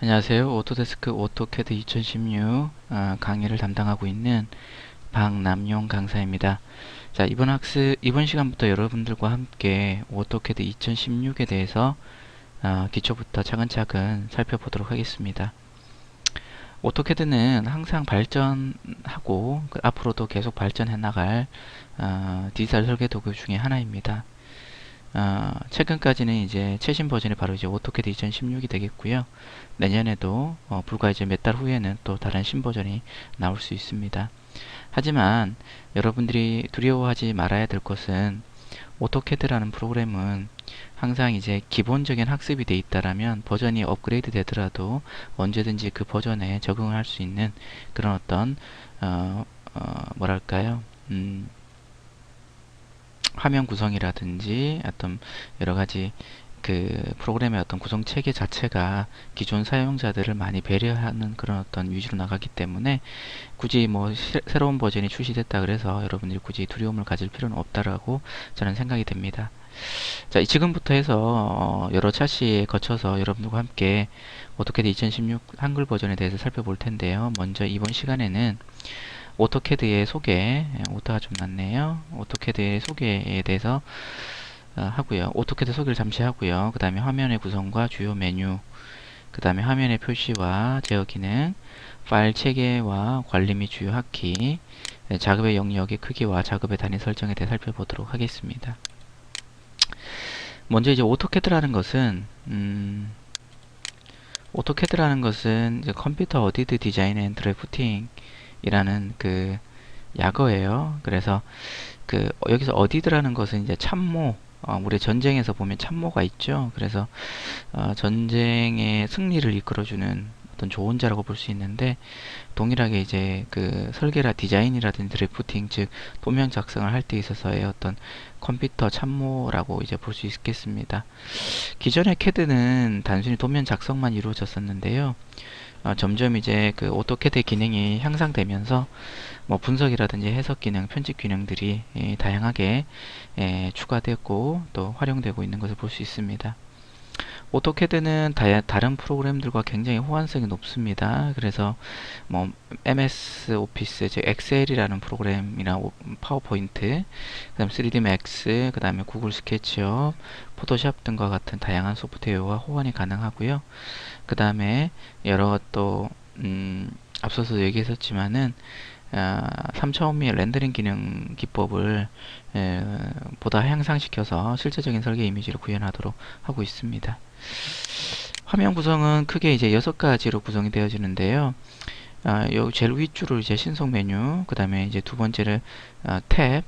안녕하세요. 오토데스크 오토캐드 2016 어, 강의를 담당하고 있는 박남용 강사입니다. 자, 이번 학습, 이번 시간부터 여러분들과 함께 오토캐드 2016에 대해서 어, 기초부터 차근차근 살펴보도록 하겠습니다. 오토캐드는 항상 발전하고 그 앞으로도 계속 발전해 나갈 어, 디지털 설계 도구 중에 하나입니다. 어, 최근까지는 이제 최신 버전이 바로 이제 오토캐드 2016이 되겠고요. 내년에도 어, 불과 이제 몇 달 후에는 또 다른 신버전이 나올 수 있습니다. 하지만 여러분들이 두려워하지 말아야 될 것은 오토캐드라는 프로그램은 항상 이제 기본적인 학습이 돼 있다라면 버전이 업그레이드 되더라도 언제든지 그 버전에 적응을 할수 있는 그런 어떤 어, 어, 뭐랄까요? 음, 화면 구성이라든지 어떤 여러 가지 그 프로그램의 어떤 구성 체계 자체가 기존 사용자들을 많이 배려하는 그런 어떤 위주로 나가기 때문에 굳이 뭐 시, 새로운 버전이 출시됐다 그래서 여러분들이 굳이 두려움을 가질 필요는 없다라고 저는 생각이 됩니다. 자, 지금부터 해서 어, 여러 차시에 거쳐서 여러분들과 함께 오토캐드 2016 한글 버전에 대해서 살펴볼 텐데요. 먼저 이번 시간에는 오토캐드의 소개, 예, 오타가 좀 났네요. 오토캐드의 소개에 대해서 어, 하고요. 오토캐드 소개를 잠시 하고요. 그 다음에 화면의 구성과 주요 메뉴, 그 다음에 화면의 표시와 제어 기능, 파일 체계와 관리 및 주요 하키, 네, 작업의 영역의 크기와 작업의 단위 설정에 대해 살펴보도록 하겠습니다. 먼저 이제 오토캐드라는 것은 음, 오토캐드라는 것은 컴퓨터 어디드 디자인 앤 드래프팅 이라는 그 약어예요. 그래서 그 여기서 어디드라는 것은 이제 참모 어, 우리 전쟁에서 보면 참모가 있죠. 그래서 어, 전쟁의 승리를 이끌어주는 어떤 조언자라고 볼 수 있는데 동일하게 이제 그 설계라 디자인이라든지 드래프팅 즉 도면 작성을 할 때 있어서의 어떤 컴퓨터 참모라고 이제 볼 수 있겠습니다. 기존의 캐드는 단순히 도면 작성만 이루어졌었는데요. 어, 점점 이제 그 오토캐드 기능이 향상되면서 뭐 분석이라든지 해석 기능, 편집 기능들이 예, 다양하게 예, 추가되고 또 활용되고 있는 것을 볼 수 있습니다. 오토캐드는 다, 다른 프로그램들과 굉장히 호환성이 높습니다. 그래서 뭐 MS 오피스, 즉 엑셀이라는 프로그램이나 파워포인트, 그다음 3D Max, 그다음에 구글 스케치업, 포토샵 등과 같은 다양한 소프트웨어와 호환이 가능하고요. 그 다음에 여러 또 음, 앞서서 얘기했었지만은 어, 3차원미 렌더링 기능 기법을 에, 보다 향상시켜서 실제적인 설계 이미지를 구현하도록 하고 있습니다. 화면 구성은 크게 이제 여섯 가지로 구성이 되어지는데요. 아, 요 제일 윗줄을 이제 신속 메뉴, 그 다음에 이제 두 번째를 아, 탭,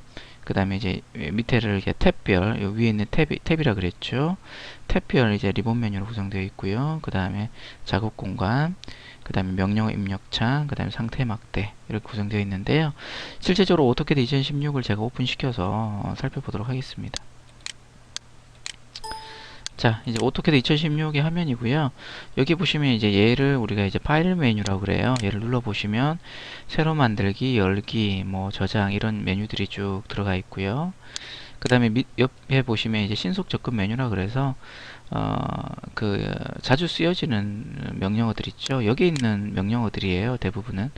그 다음에 이제 밑에를 이렇게 탭별, 요 위에 있는 탭이, 탭이라 그랬죠. 탭별 이제 리본 메뉴로 구성되어 있고요. 그 다음에 작업 공간, 그 다음에 명령 입력창, 그 다음에 상태 막대 이렇게 구성되어 있는데요. 실제적으로 오토캐드 2016을 제가 오픈시켜서 살펴보도록 하겠습니다. 자, 이제 오토캐드 2016의 화면이고요. 여기 보시면 이제 얘를 우리가 이제 파일 메뉴라고 그래요. 얘를 눌러 보시면 새로 만들기, 열기, 뭐 저장 이런 메뉴들이 쭉 들어가 있고요. 그 다음에 옆에 보시면 이제 신속 접근 메뉴라 그래서 어 그 자주 쓰여지는 명령어들 있죠. 여기 있는 명령어들이에요. 대부분은.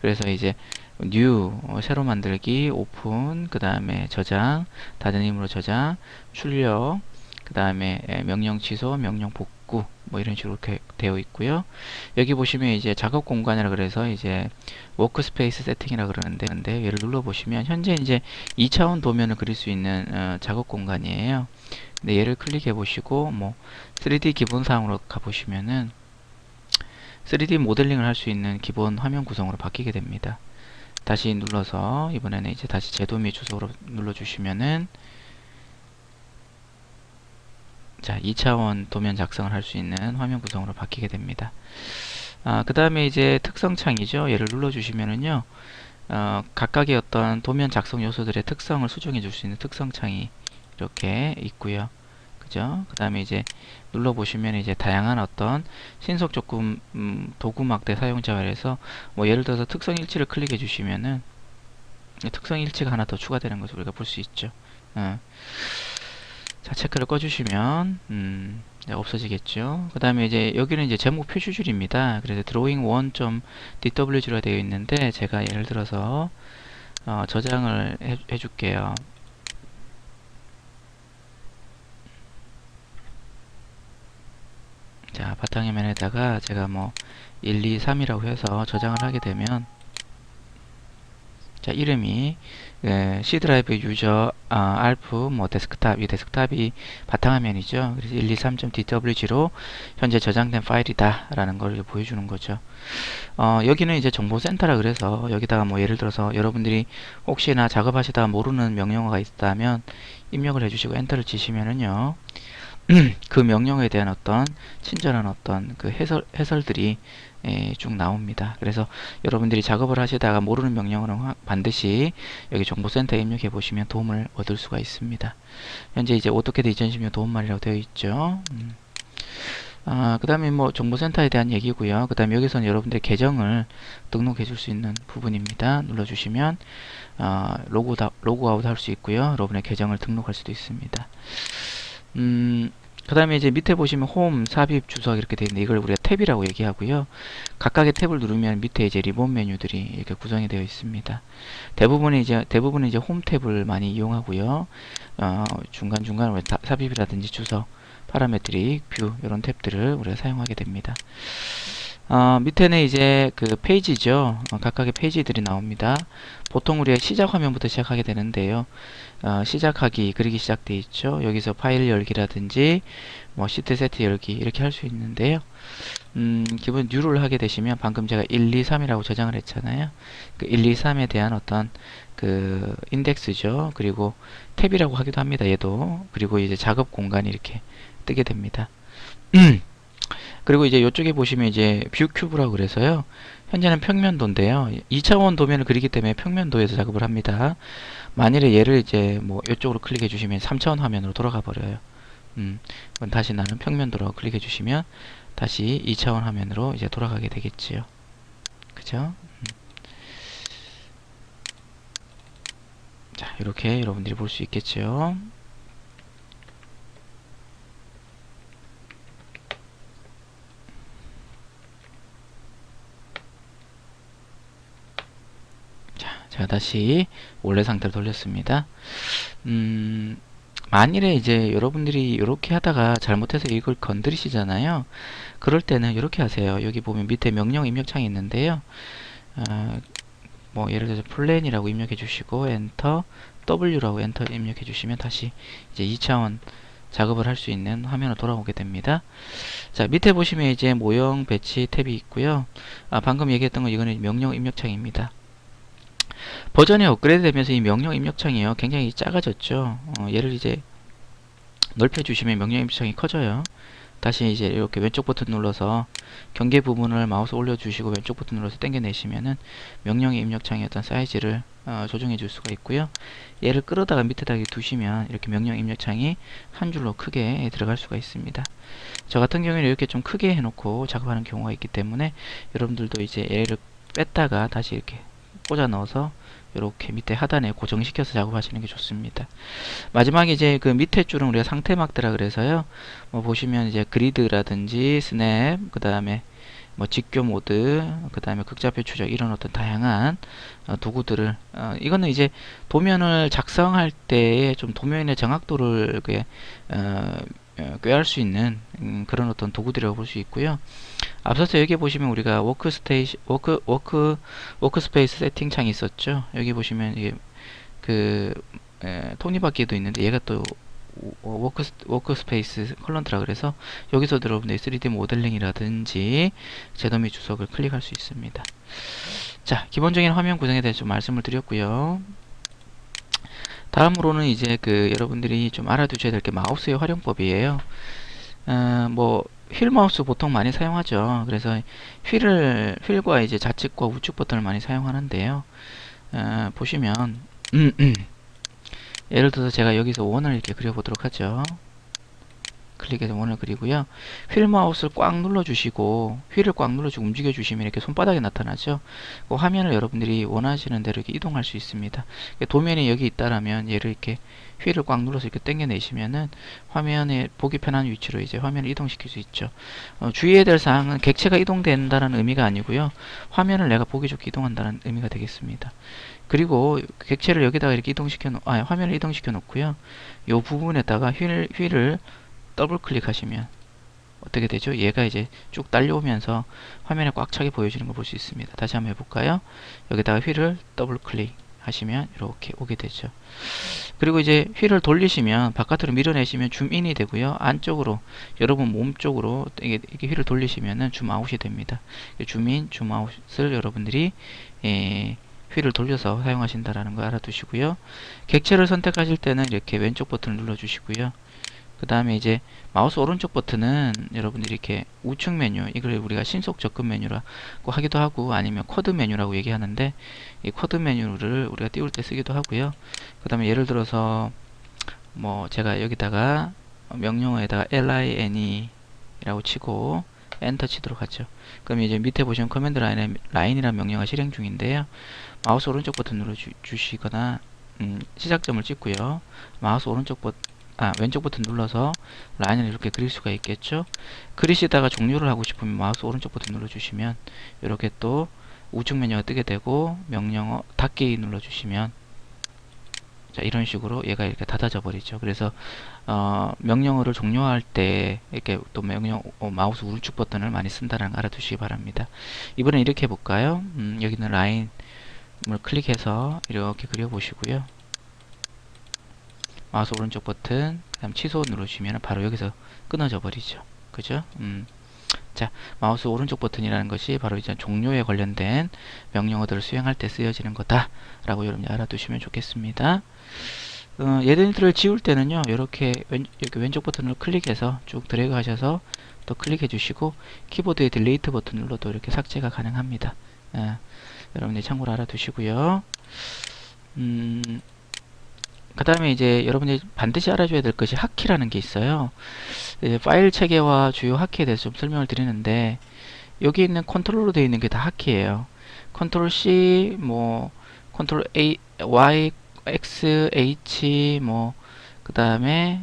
그래서 이제 new 어, 새로 만들기, 오픈, 그 다음에 저장, 다른 힘으로 저장, 출력, 그 다음에 명령 취소, 명령 복구 뭐 이런 식으로 이렇게 되어 있고요. 여기 보시면 이제 작업 공간이라 그래서 이제 워크스페이스 세팅이라 그러는데 얘를 눌러 보시면 현재 이제 2차원 도면을 그릴 수 있는 어, 작업 공간이에요. 근데 얘를 클릭해 보시고 뭐 3D 기본 사항으로 가 보시면은 3D 모델링을 할 수 있는 기본 화면 구성으로 바뀌게 됩니다. 다시 눌러서 이번에는 이제 다시 제도 및 주소로 눌러 주시면은 자, 2차원 도면 작성을 할 수 있는 화면 구성으로 바뀌게 됩니다. 아, 그 다음에 이제 특성창이죠. 얘를 눌러 주시면은요, 어, 각각의 어떤 도면 작성 요소들의 특성을 수정해 줄 수 있는 특성창이 이렇게 있고요. 그죠? 그 다음에 이제 눌러 보시면 이제 다양한 어떤 신속 조금 음, 도구 막대 사용자가 해서 뭐 예를 들어서 특성 일치를 클릭해 주시면은 특성 일치가 하나 더 추가되는 것을 우리가 볼 수 있죠. 어. 자, 체크를 꺼주시면, 음, 네, 없어지겠죠. 그 다음에 이제 여기는 이제 제목 표시줄입니다. 그래서 drawing1.dwg로 되어 있는데, 제가 예를 들어서, 어, 저장을 해, 해줄게요. 자, 바탕화면에다가 제가 뭐, 1, 2, 3이라고 해서 저장을 하게 되면, 자, 이름이 예, C 드라이브 유저 아, 알프 뭐 데스크탑 이 데스크탑이 바탕화면이죠. 그래서 123.dwg로 현재 저장된 파일이다라는 걸 보여주는 거죠. 어, 여기는 이제 정보센터라 그래서 여기다가 뭐 예를 들어서 여러분들이 혹시나 작업하시다가 모르는 명령어가 있다면 입력을 해주시고 엔터를 치시면은요. 그 명령어에 대한 어떤 친절한 어떤 그 해설 해설들이 예, 쭉 나옵니다. 그래서 여러분들이 작업을 하시다가 모르는 화- 반드시 여기 정보센터에 입력해 보시면 도움을 얻을 수가 있습니다. 현재 이제 오토캐드 2016 도움말이라고 되어 있죠. 음. 아, 그 다음에 뭐 정보센터에 대한 얘기고요. 그 다음에 여기서는 여러분들의 계정을 등록해 줄 수 있는 부분입니다. 눌러주시면 아, 로그, 로그아웃 할 수 있고요. 여러분의 계정을 등록할 수도 있습니다. 음, 그 다음에 이제 밑에 보시면 홈, 삽입, 주석 이렇게 되어 있는데 이걸 우리가 탭이라고 얘기하고요. 각각의 탭을 누르면 밑에 이제 리본 메뉴들이 이렇게 구성이 되어 있습니다. 대부분이 이제 대부분은 이제 홈 탭을 많이 이용하고요. 어, 중간 중간 에 삽입이라든지 주석, 파라메트릭, 뷰 이런 탭들을 우리가 사용하게 됩니다. 어, 밑에는 이제 그 페이지죠. 어, 각각의 페이지들이 나옵니다. 보통 우리가 시작 화면부터 시작하게 되는데요. 어, 시작하기, 그리기 시작되어 있죠. 여기서 파일 열기라든지 뭐 시트 세트 열기 이렇게 할 수 있는데요. 음, 기본 뉴를 하게 되시면 방금 제가 1, 2, 3이라고 저장을 했잖아요. 그 1, 2, 3에 대한 어떤 그 인덱스죠. 그리고 탭이라고 하기도 합니다. 얘도. 그리고 이제 작업 공간이 이렇게 뜨게 됩니다. 그리고 이제 이쪽에 보시면 이제 뷰 큐브라고 그래서요. 현재는 평면도인데요. 2차원 도면을 그리기 때문에 평면도에서 작업을 합니다. 만일에 얘를 이제 뭐 이쪽으로 클릭해 주시면 3차원 화면으로 돌아가 버려요. 음, 다시 나는 평면도로 클릭해 주시면 다시 2차원 화면으로 이제 돌아가게 되겠지요. 그죠? 음. 자, 이렇게 여러분들이 볼 수 있겠죠. 자, 제가 다시 원래 상태로 돌렸습니다. 음, 만일에 이제 여러분들이 이렇게 하다가 잘못해서 이걸 건드리시잖아요. 그럴 때는 이렇게 하세요. 여기 보면 밑에 명령 입력창이 있는데요. 어, 뭐 예를 들어서 플랜이라고 입력해 주시고 엔터 W라고 엔터 입력해 주시면 다시 이제 2차원 작업을 할 수 있는 화면으로 돌아오게 됩니다. 자 밑에 보시면 이제 모형 배치 탭이 있고요. 아 방금 얘기했던 건 이거는 명령 입력창입니다. 버전이 업그레이드 되면서 이 명령 입력창이요 굉장히 작아졌죠. 어, 얘를 이제 넓혀 주시면 명령 입력창이 커져요. 다시 이제 이렇게 왼쪽 버튼 눌러서 경계 부분을 마우스 올려주시고 왼쪽 버튼 눌러서 당겨내시면은 명령의 입력창의 어떤 사이즈를 어, 조정해 줄 수가 있고요. 얘를 끌어다가 밑에다 두시면 이렇게 명령 입력창이 한 줄로 크게 들어갈 수가 있습니다. 저 같은 경우에는 이렇게 좀 크게 해놓고 작업하는 경우가 있기 때문에 여러분들도 이제 얘를 뺐다가 다시 이렇게 꽂아 넣어서 이렇게 밑에 하단에 고정시켜서 작업하시는 게 좋습니다. 마지막에 이제 그 밑에 줄은 우리가 상태막대라 그래서요. 뭐 보시면 이제 그리드라든지 스냅, 그 다음에 뭐 직교 모드, 그 다음에 극좌표 추적 이런 어떤 다양한 어, 도구들을 어, 이거는 이제 도면을 작성할 때에 좀 도면의 정확도를 그 어, 어, 꾀할 수 있는 음, 그런 어떤 도구들이라고 볼 수 있고요. 앞서서 여기 보시면 우리가 워크스테이션 워크 워크 워크스페이스 세팅 창이 있었죠. 여기 보시면 이게 그 에, 톱니바퀴도 있는데 얘가 또 워크 워크스페이스 컬런트라 그래서 여기서 여러분들 3D 모델링이라든지 제더 및 주석을 클릭할 수 있습니다. 자, 기본적인 화면 구성에 대해서 좀 말씀을 드렸고요. 다음으로는 이제 그 여러분들이 좀 알아두셔야 될 게 마우스의 활용법이에요. 어, 뭐, 휠 마우스 보통 많이 사용하죠. 그래서 휠을, 휠과 이제 좌측과 우측 버튼을 많이 사용하는데요. 어, 보시면, 예를 들어서 제가 여기서 원을 이렇게 그려보도록 하죠. 클릭해서 원을 그리고요. 휠 마우스를 꽉 눌러주시고 휠을 꽉 눌러주고 움직여주시면 이렇게 손바닥에 나타나죠. 그 화면을 여러분들이 원하시는 대로 이렇게 이동할 수 있습니다. 도면이 여기 있다라면 얘를 이렇게 휠을 꽉 눌러서 이렇게 당겨내시면은 화면에 보기 편한 위치로 이제 화면을 이동시킬 수 있죠. 어, 주의해야 될 사항은 객체가 이동된다는 의미가 아니고요. 화면을 내가 보기 좋게 이동한다는 의미가 되겠습니다. 그리고 객체를 여기다가 이렇게 이동시켜 놓, 아, 화면을 이동시켜 놓고요. 이 부분에다가 휠, 휠을 더블 클릭하시면 어떻게 되죠? 얘가 이제 쭉 딸려오면서 화면에 꽉 차게 보여지는 걸 볼 수 있습니다. 다시 한번 해볼까요? 여기다가 휠을 더블 클릭 하시면 이렇게 오게 되죠. 그리고 이제 휠을 돌리시면 바깥으로 밀어내시면 줌인이 되고요. 안쪽으로 여러분 몸 쪽으로 이게, 이게 휠을 돌리시면은 줌아웃이 됩니다. 줌인, 줌아웃을 여러분들이 예, 휠을 돌려서 사용하신다라는 거 알아두시고요. 객체를 선택하실 때는 이렇게 왼쪽 버튼을 눌러주시고요. 그 다음에 이제 마우스 오른쪽 버튼은 여러분들이 이렇게 우측 메뉴 이걸 우리가 신속 접근 메뉴라고 하기도 하고 아니면 코드 메뉴라고 얘기하는데 이 코드 메뉴를 우리가 띄울 때 쓰기도 하고요. 그 다음에 예를 들어서 뭐 제가 여기다가 명령어에다가 line 이라고 치고 엔터 치도록 하죠. 그럼 이제 밑에 보시면 커맨드 라인에 라인이라는 명령어가 실행 중인데요. 마우스 오른쪽 버튼 눌러 주시거나 음, 시작점을 찍고요. 마우스 오른쪽 버튼 아 왼쪽 버튼 눌러서 라인을 이렇게 그릴 수가 있겠죠? 그리시다가 종료를 하고 싶으면 마우스 오른쪽 버튼 눌러주시면 이렇게 또 우측 메뉴가 뜨게 되고 명령어 닫기 눌러주시면 자 이런 식으로 얘가 이렇게 닫아져 버리죠. 그래서 어, 명령어를 종료할 때 이렇게 또 명령 어, 마우스 우측 버튼을 많이 쓴다는 걸 알아두시기 바랍니다. 이번엔 이렇게 해볼까요? 음, 여기는 라인을 클릭해서 이렇게 그려 보시고요 마우스 오른쪽 버튼 그다음 취소 누르시면 바로 여기서 끊어져 버리죠. 그죠? 음. 자 마우스 오른쪽 버튼이라는 것이 바로 이제 종료에 관련된 명령어들을 수행할 때 쓰여지는 거다 라고 여러분이 알아두시면 좋겠습니다. 어, 얘들을 지울 때는요 이렇게 왼, 이렇게 왼쪽 버튼을 클릭해서 쭉 드래그 하셔서 또 클릭해 주시고 키보드의 딜레이트 버튼 눌러도 이렇게 삭제가 가능합니다. 예, 여러분이 참고로 알아두시고요. 음, 그 다음에 이제 여러분이 반드시 알아줘야 될 것이 하키라는 게 있어요. 파일 체계와 주요 하키에 대해서 좀 설명을 드리는데 여기 있는 컨트롤로 되어 있는 게 다 하키예요. 컨트롤 C, 뭐 컨트롤 A, Y, X, H, 뭐그 다음에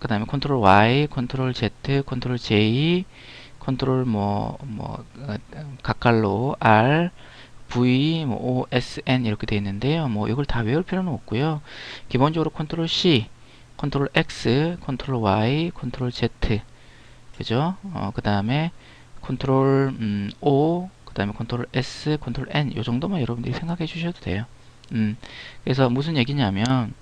그 다음에 컨트롤 Y, 컨트롤 Z, 컨트롤 J, 컨트롤 뭐 뭐 각갈로 R V, 뭐 O, S, N 이렇게 되어 있는데요. 뭐 이걸 다 외울 필요는 없고요. 기본적으로 컨트롤 C, 컨트롤 X, 컨트롤 Y, 컨트롤 Z 그죠? 어, 그 다음에 컨트롤 음, O, 그 다음에 컨트롤 S, 컨트롤 N 이 정도만 여러분들이 생각해 주셔도 돼요. 음, 그래서 무슨 얘기냐면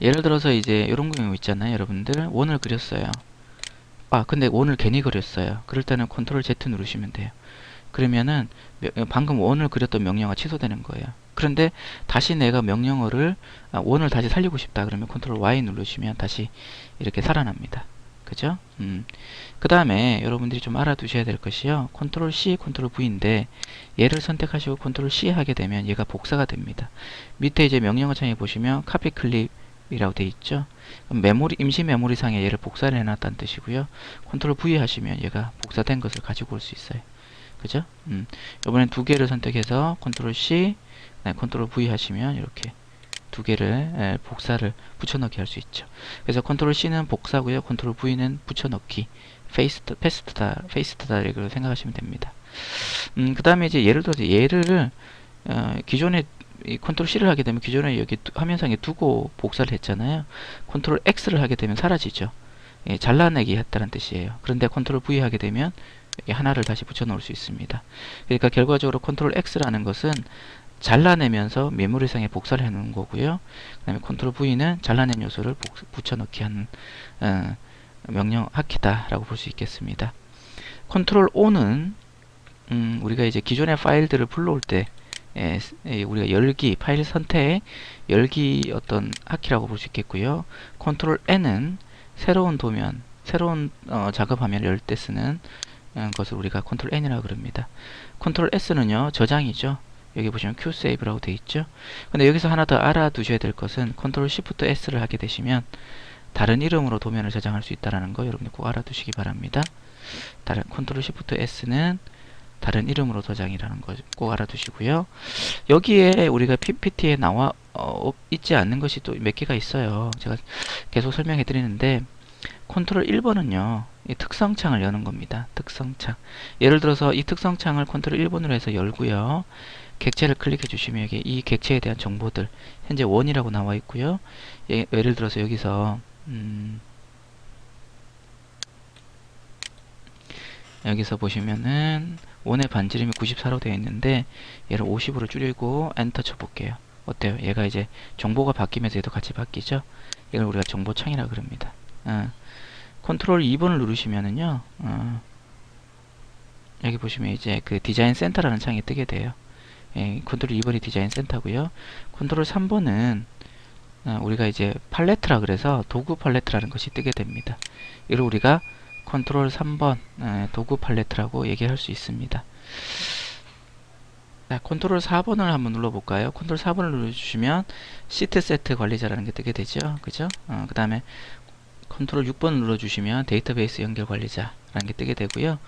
예를 들어서 이제 이런 경우 있잖아요. 여러분들 원을 그렸어요. 아 근데 원을 괜히 그렸어요. 그럴 때는 컨트롤 Z 누르시면 돼요. 그러면은 방금 원을 그렸던 명령어가 취소되는 거예요. 그런데 다시 내가 명령어를 아, 원을 다시 살리고 싶다 그러면 컨트롤 Y 누르시면 다시 이렇게 살아납니다. 그죠? 음. 그 다음에 여러분들이 좀 알아두셔야 될 것이요. 컨트롤 C, 컨트롤 V인데 얘를 선택하시고 컨트롤 C 하게 되면 얘가 복사가 됩니다. 밑에 이제 명령어 창에 보시면 카피 클립 이라고 되어 있죠. 메모리 임시 메모리상에 얘를 복사를 해놨다는 뜻이고요. 컨트롤 V 하시면 얘가 복사된 것을 가지고 올 수 있어요. 그죠? 음. 이번엔 두 개를 선택해서 컨트롤 C, 네, 컨트롤 V 하시면 이렇게 두 개를 에, 복사를 붙여넣기 할 수 있죠. 그래서 컨트롤 C는 복사고요. 컨트롤 V는 붙여넣기. 페이스트, 페스트다, 페이스트다 이걸 생각하시면 됩니다. 음, 그 다음에 이제 예를 들어서 얘를 어, 기존에 이 컨트롤 C를 하게 되면 기존에 여기 화면상에 두고 복사를 했잖아요. 컨트롤 X를 하게 되면 사라지죠. 예, 잘라내기 했다는 뜻이에요. 그런데 컨트롤 V 하게 되면 하나를 다시 붙여 놓을 수 있습니다. 그러니까 결과적으로 컨트롤 X라는 것은 잘라내면서 메모리상에 복사를 해 놓은 거고요. 그 다음에 컨트롤 V는 잘라낸 요소를 붙여넣기 하는 어, 명령 하키다 라고 볼 수 있겠습니다. 컨트롤 O는 음, 우리가 이제 기존의 파일들을 불러올 때 에, 에, 우리가 열기, 파일 선택, 열기 어떤 하키라고 볼 수 있겠고요. 컨트롤 N은 새로운 도면, 새로운 어, 작업 화면을 열 때 쓰는 것을 우리가 컨트롤 N이라고 그럽니다. 컨트롤 S는요, 저장이죠. 여기 보시면 Q 세이브라고 돼 있죠. 근데 여기서 하나 더 알아두셔야 될 것은 컨트롤 시프트 S를 하게 되시면 다른 이름으로 도면을 저장할 수 있다는 거 여러분이 꼭 알아두시기 바랍니다. 다른 컨트롤 시프트 S는 다른 이름으로 저장이라는 거 꼭 알아두시고요. 여기에 우리가 PPT에 나와 어, 있지 않는 것이 또 몇 개가 있어요. 제가 계속 설명해 드리는데 컨트롤 1번은요. 이 특성창을 여는 겁니다. 특성창. 예를 들어서 이 특성창을 컨트롤 1번으로 해서 열고요. 객체를 클릭해 주시면 여기 이 객체에 대한 정보들 현재 원이라고 나와 있고요. 예, 예를 들어서 여기서 음, 여기서 보시면은 원의 반지름이 94로 되어 있는데 얘를 50으로 줄이고 엔터 쳐 볼게요. 어때요? 얘가 이제 정보가 바뀌면서 얘도 같이 바뀌죠? 이걸 우리가 정보창이라 그럽니다. 어. 컨트롤 2번을 누르시면은요. 어. 여기 보시면 이제 그 디자인 센터라는 창이 뜨게 돼요. 예, 컨트롤 2번이 디자인 센터고요. 컨트롤 3번은 어, 우리가 이제 팔레트라 그래서 도구 팔레트라는 것이 뜨게 됩니다. 이걸 우리가 컨트롤 3번 에, 도구 팔레트라고 얘기할 수 있습니다. 자, 컨트롤 4번을 한번 눌러볼까요? 컨트롤 4번을 눌러주시면 시트 세트 관리자라는 게 뜨게 되죠. 그죠? 어, 그 다음에 컨트롤 6번을 눌러주시면 데이터베이스 연결 관리자라는 게 뜨게 되고요.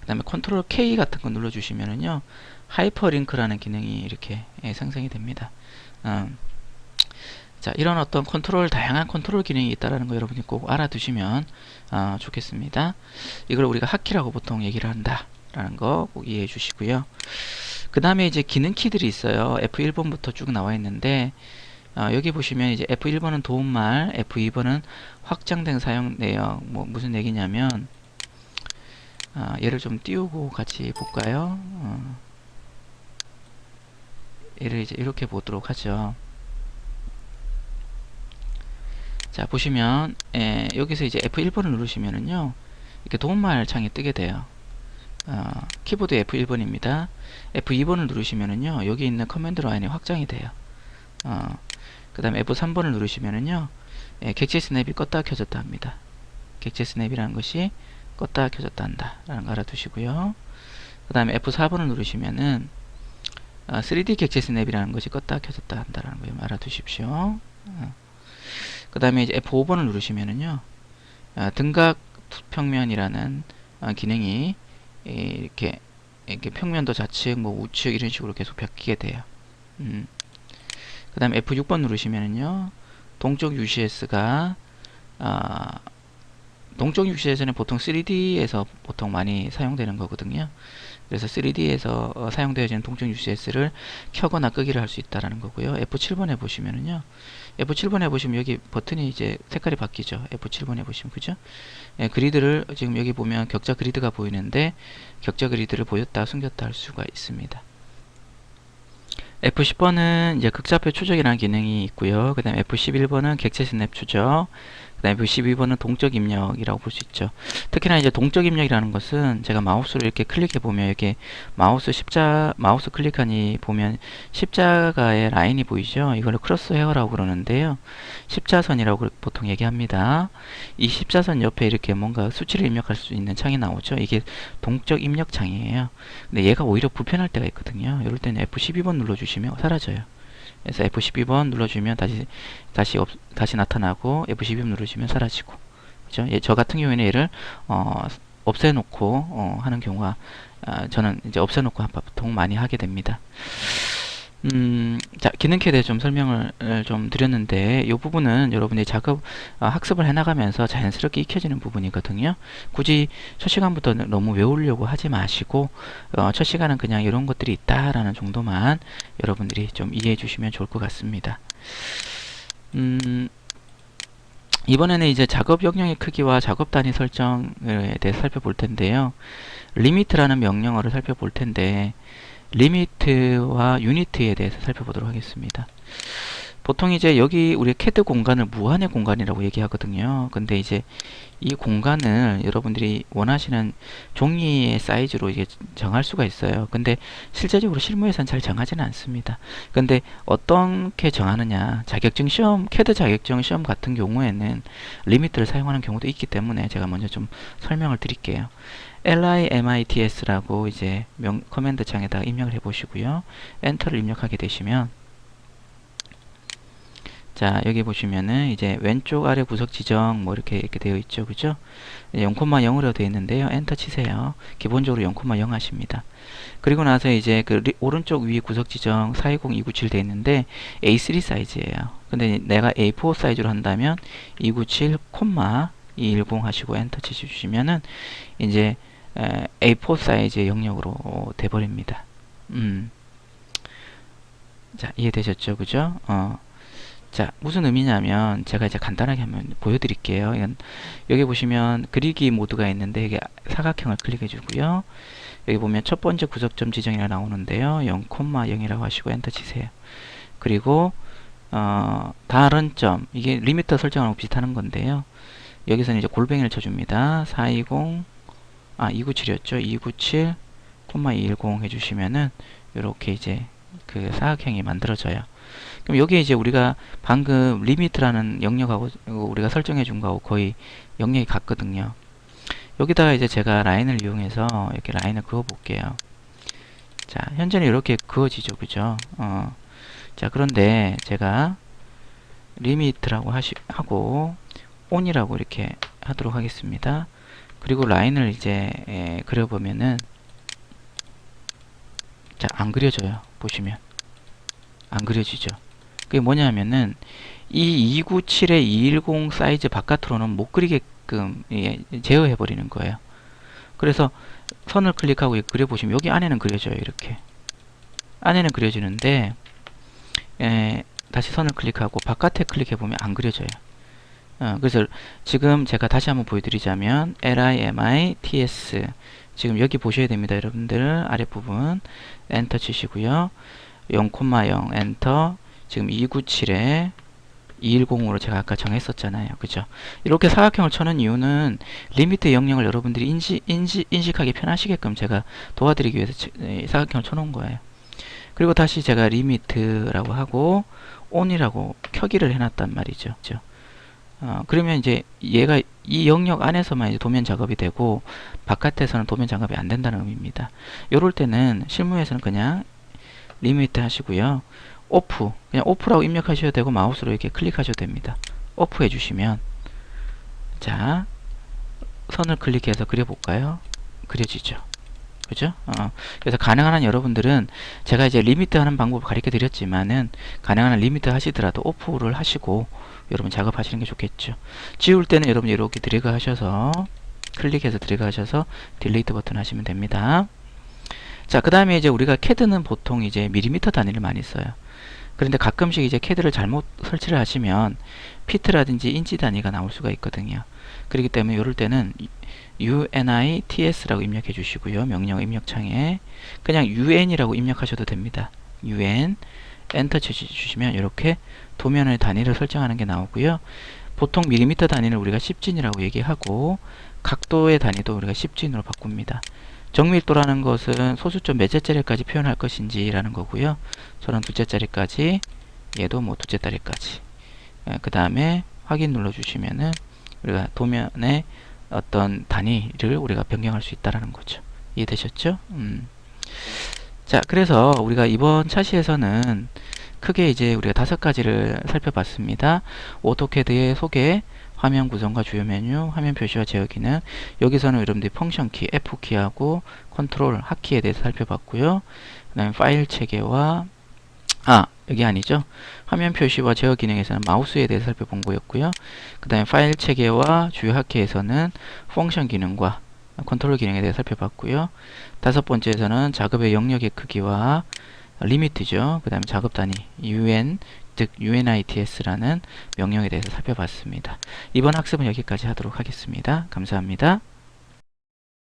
그 다음에 컨트롤 K 같은 거 눌러주시면은요, 하이퍼링크라는 기능이 이렇게 예, 생성이 됩니다. 음, 자, 이런 어떤 컨트롤, 다양한 컨트롤 기능이 있다는 거 여러분이 꼭 알아두시면 어, 좋겠습니다. 이걸 우리가 하키라고 보통 얘기를 한다라는 거 꼭 이해해 주시고요. 그 다음에 이제 기능 키들이 있어요. F1번부터 쭉 나와 있는데 어, 여기 보시면 이제 F1번은 도움말, F2번은 확장된 사용 내역. 뭐 무슨 얘기냐면 어, 얘를 좀 띄우고 같이 볼까요? 어, 얘를 이제 이렇게 보도록 하죠. 자 보시면 에, 여기서 이제 F1번을 누르시면은요 이렇게 도움말 창이 뜨게 돼요 어, 키보드 F1번입니다 F2번을 누르시면은요 여기 있는 커맨드 라인이 확장이 돼요 어, 그 다음에 F3번을 누르시면은요 예, 객체 스냅이 껐다 켜졌다 합니다 객체 스냅이라는 것이 껐다 켜졌다 한다 라는 거 알아두시고요 그 다음에 F4번을 누르시면은 어, 3D 객체 스냅이라는 것이 껐다 켜졌다 한다라는 거 알아두십시오 어. 그 다음에 이제 F5번을 누르시면은요, 아, 등각 평면이라는 아, 기능이 이렇게, 이렇게 평면도 좌측, 뭐 우측 이런 식으로 계속 바뀌게 돼요. 음. 그 다음에 F6번 누르시면은요, 동쪽 UCS가 아, 동쪽 UCS는 보통 3D에서 보통 많이 사용되는 거거든요. 그래서 3D에서 어, 사용되어지는 동적 UCS를 켜거나 끄기를 할 수 있다라는 거고요. F7번에 보시면은요. F7번에 보시면 여기 버튼이 이제 색깔이 바뀌죠. F7번에 보시면 그죠? 예, 그리드를 지금 여기 보면 격자 그리드가 보이는데 격자 그리드를 보였다 숨겼다 할 수가 있습니다. F10번은 이제 극좌표 추적이라는 기능이 있고요. 그 다음에 F11번은 객체 스냅 추적, 그 다음에 F12번은 동적 입력이라고 볼 수 있죠. 특히나 이제 동적 입력이라는 것은 제가 마우스로 이렇게 클릭해 보면 이렇게 마우스 십자, 마우스 클릭하니 보면 십자가의 라인이 보이죠. 이걸 크로스 헤어라고 그러는데요. 십자선이라고 보통 얘기합니다. 이 십자선 옆에 이렇게 뭔가 수치를 입력할 수 있는 창이 나오죠. 이게 동적 입력 창이에요. 근데 얘가 오히려 불편할 때가 있거든요. 이럴 때는 F12번 눌러주시면 사라져요. 그래서 F12번 눌러주면 다시 다시 없, 다시 나타나고 F12번 누르시면 사라지고 그죠? 예, 저 같은 경우에는 얘를 어, 없애놓고 어, 하는 경우가 어, 저는 이제 없애놓고 보통 많이 하게 됩니다. 음, 자, 기능키에 대해 좀 설명을 좀 드렸는데, 이 부분은 여러분이 작업, 어, 학습을 해나가면서 자연스럽게 익혀지는 부분이거든요. 굳이 첫 시간부터 너무 외우려고 하지 마시고, 어, 첫 시간은 그냥 이런 것들이 있다라는 정도만 여러분들이 좀 이해해 주시면 좋을 것 같습니다. 음, 이번에는 이제 작업 역량의 크기와 작업 단위 설정에 대해 살펴볼 텐데요. 리미트라는 명령어를 살펴볼 텐데, 리미트와 유니트에 대해서 살펴보도록 하겠습니다. 보통 이제 여기 우리 캐드 공간을 무한의 공간이라고 얘기하거든요. 근데 이제 이 공간을 여러분들이 원하시는 종이의 사이즈로 이게 정할 수가 있어요. 근데 실제적으로 실무에서는 잘 정하지는 않습니다. 근데 어떻게 정하느냐? 자격증 시험, 캐드 자격증 시험 같은 경우에는 리미트를 사용하는 경우도 있기 때문에 제가 먼저 좀 설명을 드릴게요. limitS라고 이제 명, 커맨드 창에다가 입력을 해 보시고요. 엔터를 입력하게 되시면 자 여기 보시면은 이제 왼쪽 아래 구석 지정 뭐 이렇게 이렇게 되어 있죠. 그죠? 0,0으로 되어 있는데요. 엔터 치세요. 기본적으로 0,0 하십니다. 그리고 나서 이제 그 리, 오른쪽 위 구석 지정 420297 되어 있는데 A3 사이즈예요. 근데 내가 A4 사이즈로 한다면 297, 210 하시고 엔터 치주시면은 이제 에, A4 사이즈의 영역으로 돼 버립니다. 음. 자 이해되셨죠? 그죠? 어. 자, 무슨 의미냐면 제가 이제 간단하게 한번 보여드릴게요. 이건 여기 보시면 그리기 모드가 있는데 여기 사각형을 클릭해 주고요. 여기 보면 첫 번째 구석점 지정이라 나오는데요. 0,0이라고 하시고 엔터 치세요. 그리고 어, 다른 점 이게 리미터 설정하고 비슷한 건데요. 여기서는 이제 골뱅이를 쳐줍니다. 420 아 297이었죠. 297, 210 해주시면은 이렇게 이제 그 사각형이 만들어져요. 그럼 여기에 이제 우리가 방금 리미트라는 영역하고 우리가 설정해 준 거하고 거의 영역이 같거든요. 여기다가 이제 제가 라인을 이용해서 이렇게 라인을 그어 볼게요. 자, 현재는 이렇게 그어지죠. 그죠? 어. 자, 그런데 제가 리미트라고 하시, 하고 온이라고 이렇게 하도록 하겠습니다. 그리고 라인을 이제 에, 그려보면은 자, 안 그려져요. 보시면. 안 그려지죠. 그게 뭐냐면은 이 297의 210 사이즈 바깥으로는 못 그리게끔 예, 제어해 버리는 거예요. 그래서 선을 클릭하고 그려보시면 여기 안에는 그려져요. 이렇게 안에는 그려지는데 예, 다시 선을 클릭하고 바깥에 클릭해 보면 안 그려져요. 어, 그래서 지금 제가 다시 한번 보여드리자면 LIMITS 지금 여기 보셔야 됩니다. 여러분들 아랫부분 엔터 치시고요. 0,0 엔터 지금 297에 210으로 제가 아까 정했었잖아요. 그죠? 이렇게 사각형을 쳐는 이유는 리미트 영역을 여러분들이 인지, 인지, 인식하기 편하시게끔 제가 도와드리기 위해서 사각형을 쳐놓은 거예요. 그리고 다시 제가 리미트라고 하고 on이라고 켜기를 해놨단 말이죠. 그죠? 어, 그러면 이제 얘가 이 영역 안에서만 이제 도면 작업이 되고 바깥에서는 도면 작업이 안 된다는 의미입니다. 이럴 때는 실무에서는 그냥 리미트 하시고요. 오프 그냥 오프라고 입력하셔도 되고 마우스로 이렇게 클릭하셔도 됩니다. 오프 해주시면 자 선을 클릭해서 그려볼까요? 그려지죠. 그죠? 어, 그래서 가능한 한 여러분들은 제가 이제 리미트 하는 방법을 가르쳐 드렸지만은 가능한 한 리미트 하시더라도 오프를 하시고 여러분 작업하시는 게 좋겠죠. 지울 때는 여러분 이렇게 드래그 하셔서 클릭해서 드래그 하셔서 딜리트 버튼 하시면 됩니다. 자, 그 다음에 이제 우리가 캐드는 보통 이제 밀리미터 단위를 많이 써요. 그런데 가끔씩 이제 캐드를 잘못 설치를 하시면 피트라든지 인치 단위가 나올 수가 있거든요. 그렇기 때문에 이럴 때는 UNITS라고 입력해 주시고요. 명령 입력창에 그냥 UN이라고 입력하셔도 됩니다. UN 엔터 쳐주시면 이렇게 도면의 단위를 설정하는 게 나오고요. 보통 밀리미터 단위를 우리가 10진이라고 얘기하고 각도의 단위도 우리가 10진으로 바꿉니다. 정밀도라는 것은 소수점 몇째 자리까지 표현할 것인지 라는 거고요. 저는 두째 자리까지 얘도 뭐 두째 자리까지 예, 그 다음에 확인 눌러 주시면은 우리가 도면에 어떤 단위를 우리가 변경할 수 있다라는 거죠. 이해되셨죠? 음. 자, 그래서 우리가 이번 차시에서는 크게 이제 우리가 다섯 가지를 살펴봤습니다. 오토캐드의 소개, 화면 구성과 주요 메뉴, 화면 표시와 제어 기능. 여기서는 여러분들이 펑션 키, F 키하고 컨트롤 하키에 대해서 살펴봤고요. 그 다음에 파일 체계와 아 여기 아니죠. 화면 표시와 제어 기능에서는 마우스에 대해서 살펴본 거였고요. 그 다음에 파일 체계와 주요 하키에서는 펑션 기능과 컨트롤 기능에 대해서 살펴봤고요. 다섯 번째에서는 작업의 영역의 크기와 리미트죠. 그 다음에 작업 단위 UN 즉 UNITS라는 명령에 대해서 살펴봤습니다. 이번 학습은 여기까지 하도록 하겠습니다. 감사합니다.